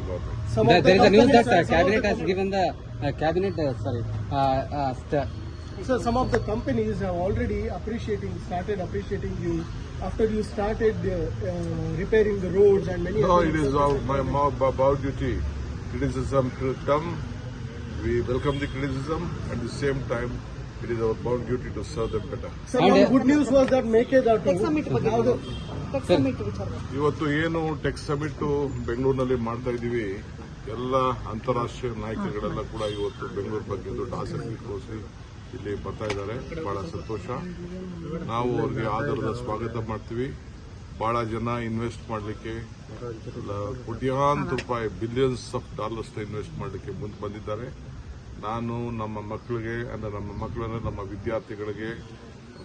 government. Some There of there is a news that companies uh, cabinet has given the uh, cabinet uh, sorry uh, uh, st- So some of the companies have already appreciating, started appreciating you after you started uh, uh, repairing the roads and many. No, other it is infrastructure our, my, my, about duty. Criticism to come. We welcome the criticism. At the same time, it is our bound duty to serve them better. Sir, And, uh, good news was that Mekadato. Tech ಇವತ್ತು ಏನು tech summit ಬೆಂಗಳೂರಿನಲ್ಲಿ ಮಾಡ್ತಾ ಇದ್ದೀವಿ ಎಲ್ಲ ಅಂತಾರಾಷ್ಟ್ರೀಯ ನಾಯಕರುಗಳೆಲ್ಲ ಕೂಡ ಇವತ್ತು ಬೆಂಗಳೂರು ಬಗ್ಗೆ ದೊಡ್ಡ ಆಸಕ್ತಿ ತೋರಿಸಿ ಇಲ್ಲಿ ಬರ್ತಾ ಇದ್ದಾರೆ. ಬಹಳ ಸಂತೋಷ. ನಾವು ಅವ್ರಿಗೆ ಆಧಾರದ ಸ್ವಾಗತ ಮಾಡ್ತೀವಿ. ಬಹಳ ಜನ ಇನ್ವೆಸ್ಟ್ ಮಾಡಲಿಕ್ಕೆ ಕೋಟ್ಯಾಂತರ ರೂಪಾಯಿ ಬಿಲಿಯನ್ಸ್ ಆಫ್ ಡಾಲರ್ಸ್ ಇನ್ವೆಸ್ಟ್ ಮಾಡಲಿಕ್ಕೆ ಮುಂದೆ ಬಂದಿದ್ದಾರೆ. ನಾನು ನಮ್ಮ ಮಕ್ಕಳಿಗೆ ಅಂದರೆ ನಮ್ಮ ಮಕ್ಕಳನ್ನು ನಮ್ಮ ವಿದ್ಯಾರ್ಥಿಗಳಿಗೆ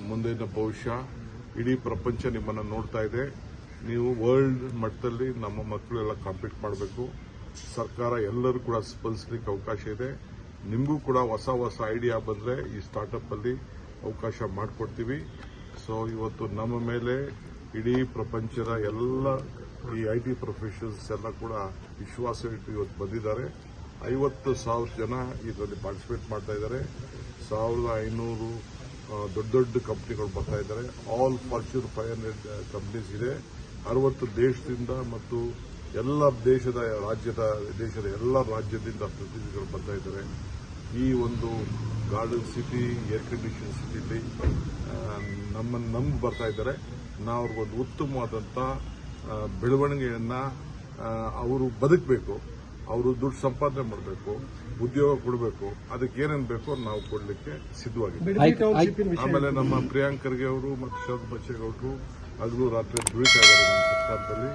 ಮುಂದಿನ ಭವಿಷ್ಯ ಇಡೀ ಪ್ರಪಂಚ ನಿಮ್ಮನ್ನು ನೋಡ್ತಾ ಇದೆ. ನೀವು ವರ್ಲ್ಡ್ ಮಟ್ಟದಲ್ಲಿ ನಮ್ಮ ಮಕ್ಕಳೆಲ್ಲ ಕಾಂಪೀಟ್ ಮಾಡಬೇಕು. ಸರ್ಕಾರ ಎಲ್ಲರೂ ಕೂಡ ಸ್ಪಂದಿಸಲಿಕ್ಕೆ ಅವಕಾಶ ಇದೆ. ನಿಮಗೂ ಕೂಡ ಹೊಸ ಹೊಸ ಐಡಿಯಾ ಬಂದರೆ ಈ ಸ್ಟಾರ್ಟಪ್ ಅಲ್ಲಿ ಅವಕಾಶ ಮಾಡಿಕೊಡ್ತೀವಿ. ಸೊ ಇವತ್ತು ನಮ್ಮ ಮೇಲೆ ಇಡೀ ಪ್ರಪಂಚದ ಎಲ್ಲ ಈ ಐ ಟಿ ಪ್ರೊಫೆಷನ್ಸ್ ಎಲ್ಲ ಕೂಡ ವಿಶ್ವಾಸ ಇಟ್ಟು ಇವತ್ತು ಬಂದಿದ್ದಾರೆ. ಐವತ್ತು ಸಾವಿರ ಜನ ಇದರಲ್ಲಿ ಪಾರ್ಟಿಸಿಪೇಟ್ ಮಾಡ್ತಾ ಇದ್ದಾರೆ. ಸಾವಿರದ ಐನೂರು ದೊಡ್ಡ ದೊಡ್ಡ ಕಂಪ್ನಿಗಳು ಬರ್ತಾ ಇದ್ದಾರೆ. All Fortune five hundred companies ಇದೆ. ಅರವತ್ತು ದೇಶದಿಂದ ಮತ್ತು ಎಲ್ಲ ದೇಶದ ರಾಜ್ಯದ, ದೇಶದ ಎಲ್ಲ ರಾಜ್ಯದಿಂದ ಪ್ರತಿನಿಧಿಗಳು ಬರ್ತಾ ಇದ್ದಾರೆ. ಈ ಒಂದು ಗಾರ್ಡನ್ ಸಿಟಿ ಏರ್ ಕಂಡೀಷನ್ ಸಿಟಿಲಿ ನಮ್ಮನ್ನು ನಂಬಿ ಬರ್ತಾ ಇದ್ದಾರೆ. ನಾವು ಅವ್ರಿಗೊಂದು ಉತ್ತಮವಾದಂಥ ಬೆಳವಣಿಗೆಯನ್ನ ಅವರು ಬದುಕಬೇಕು. ಅವರು ದುಡ್ಡು ಸಂಪಾದನೆ ಮಾಡಬೇಕು ಉದ್ಯೋಗ ಕೊಡಬೇಕು ಅದಕ್ಕೆ ಏನೇನು ಬೇಕೋ ನಾವು ಕೊಡಲಿಕ್ಕೆ ಸಿದ್ಧವಾಗಿದ್ದೀವಿ. ಆಮೇಲೆ ನಮ್ಮ ಪ್ರಿಯಾಂಕರ್ಗೆ ಅವರು ಮತ್ತು ಶರದ್ ಬಚ್ಚೇಗೌಡರು ಹಗಲು ರಾತ್ರಿ ದುಡಿತಾ ಇದ್ದಾರೆ ನಮ್ಮ ಸರ್ಕಾರದಲ್ಲಿ.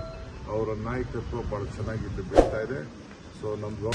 ಅವರ ನಾಯಕತ್ವ ಬಹಳ ಚೆನ್ನಾಗಿ ಇಲ್ಲಿ ಬೀಳ್ತಾ ಇದೆ. ಸೊ ನಮ್ಮ